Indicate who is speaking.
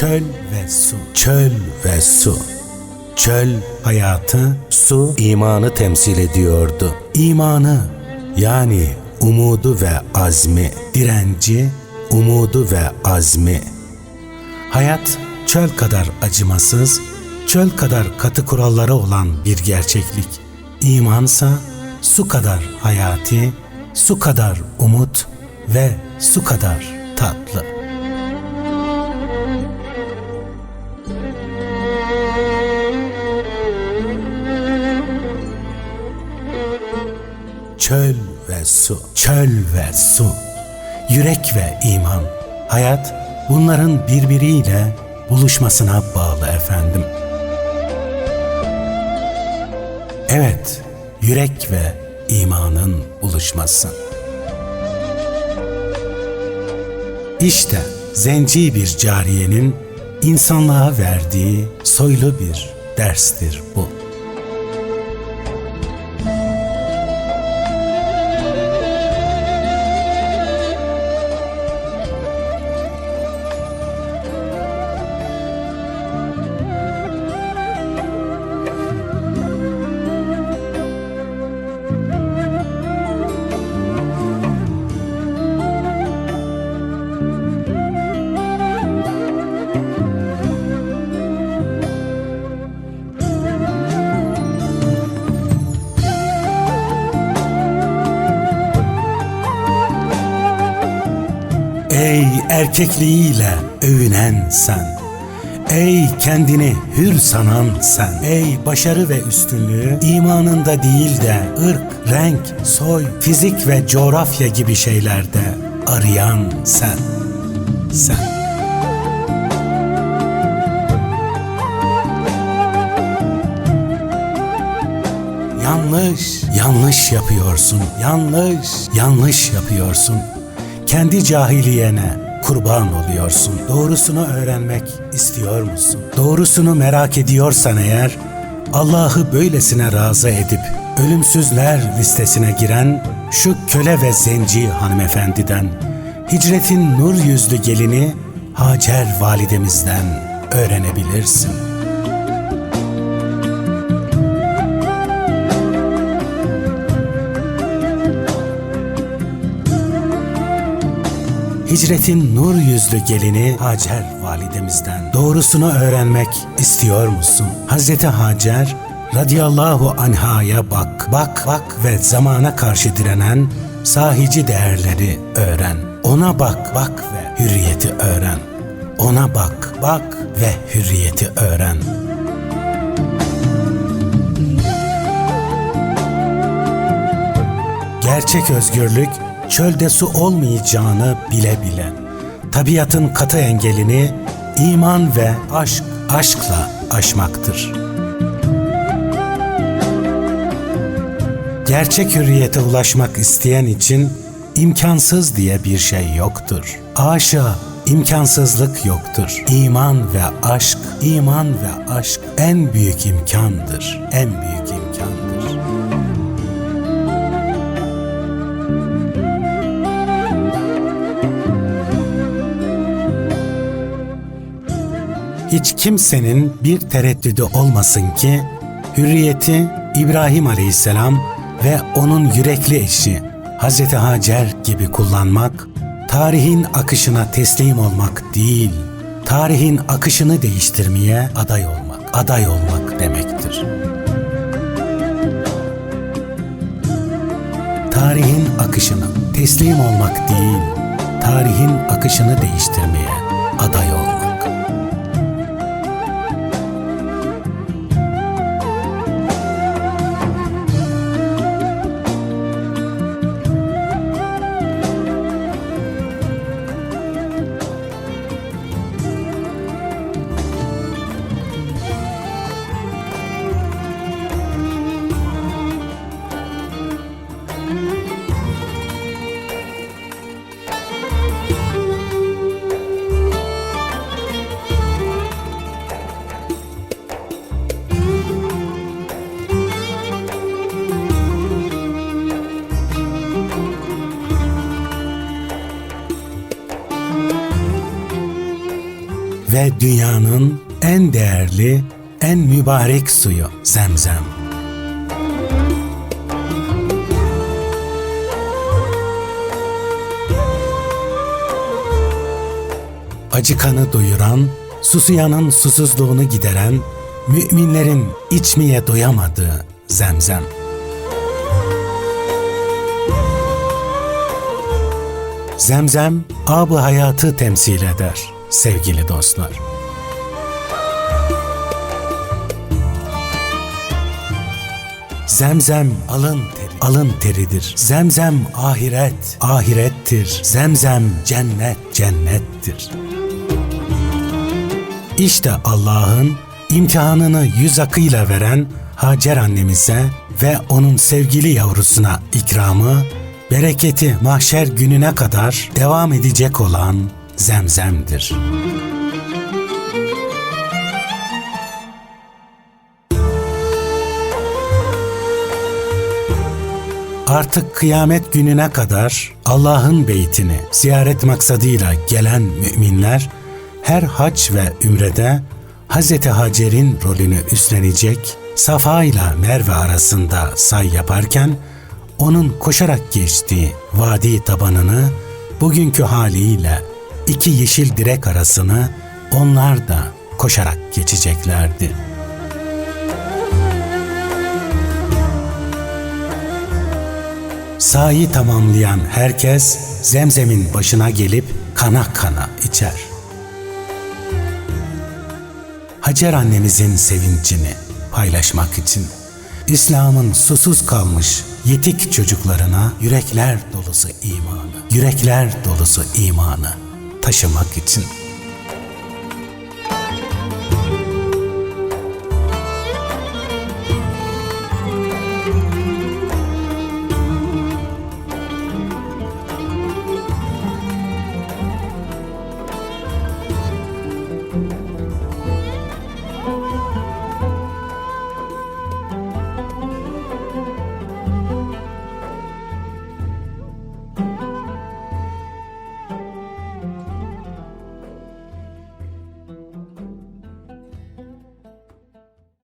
Speaker 1: Çöl ve su, çöl ve su. Çöl hayatı, su imanı temsil ediyordu. İmanı yani umudu ve azmi, direnci, umudu ve azmi. Hayat çöl kadar acımasız, çöl kadar katı kuralları olan bir gerçeklik. İmansa su kadar hayati, su kadar umut ve su kadar tatlı. Çöl ve su, çöl ve su, yürek ve iman, hayat bunların birbiriyle buluşmasına bağlı efendim. Evet, yürek ve imanın buluşması. İşte zenci bir cariyenin insanlığa verdiği soylu bir derstir bu. Erkekliğiyle övünen sen. Ey kendini hür sanan sen. Ey başarı ve üstünlüğü imanında değil de ırk, renk, soy, fizik ve coğrafya gibi şeylerde arayan sen. Sen. Yanlış, yanlış yapıyorsun. Yanlış, yanlış yapıyorsun. Kendi cahiliyene kurban oluyorsun. Doğrusunu öğrenmek istiyor musun? Doğrusunu merak ediyorsan eğer Allah'ı böylesine razı edip ölümsüzler listesine giren şu köle ve zenci hanımefendiden hicretin nur yüzlü gelini Hacer validemizden öğrenebilirsin. Hicretin nur yüzlü gelini Hacer validemizden doğrusunu öğrenmek istiyor musun? Hazreti Hacer radıyallahu anhaya bak, bak, bak ve zamana karşı direnen sahici değerleri öğren. Ona bak, bak ve hürriyeti öğren. Ona bak, bak ve hürriyeti öğren. Gerçek özgürlük çölde su olmayacağını bile bile. Tabiatın katı engelini iman ve aşk, aşkla aşmaktır. Gerçek hürriyete ulaşmak isteyen için imkansız diye bir şey yoktur. Aşağı imkansızlık yoktur. İman ve aşk, iman ve aşk en büyük imkandır. En büyük imkandır. Hiç kimsenin bir tereddüdü olmasın ki hürriyeti İbrahim Aleyhisselam ve onun yürekli eşi Hazreti Hacer gibi kullanmak, tarihin akışına teslim olmak değil, tarihin akışını değiştirmeye aday olmak, aday olmak demektir. Tarihin akışına teslim olmak değil, tarihin akışını değiştirmeye aday olmak. Ve dünyanın en değerli, en mübarek suyu Zemzem. Acıkanı doyuran, susuyanın susuzluğunu gideren, müminlerin içmeye doyamadığı Zemzem. Zemzem, ab hayatı temsil eder sevgili dostlar. Zemzem alın teri, alın teridir. Zemzem ahiret, ahirettir. Zemzem cennet, cennettir. İşte Allah'ın imtihanını yüz akıyla veren Hacer annemize ve onun sevgili yavrusuna ikramı, bereketi mahşer gününe kadar devam edecek olan zemzemdir. Artık kıyamet gününe kadar Allah'ın beytini ziyaret maksadıyla gelen müminler her hac ve ümrede Hz. Hacer'in rolünü üstlenecek, Safa ile Merve arasında say yaparken onun koşarak geçtiği vadi tabanını bugünkü haliyle iki yeşil direk arasını onlar da koşarak geçeceklerdi. Sahi tamamlayan herkes zemzemin başına gelip kana kana içer. Hacer annemizin sevincini paylaşmak için İslam'ın susuz kalmış yetik çocuklarına yürekler dolusu imanı, yürekler dolusu imanı taşımak için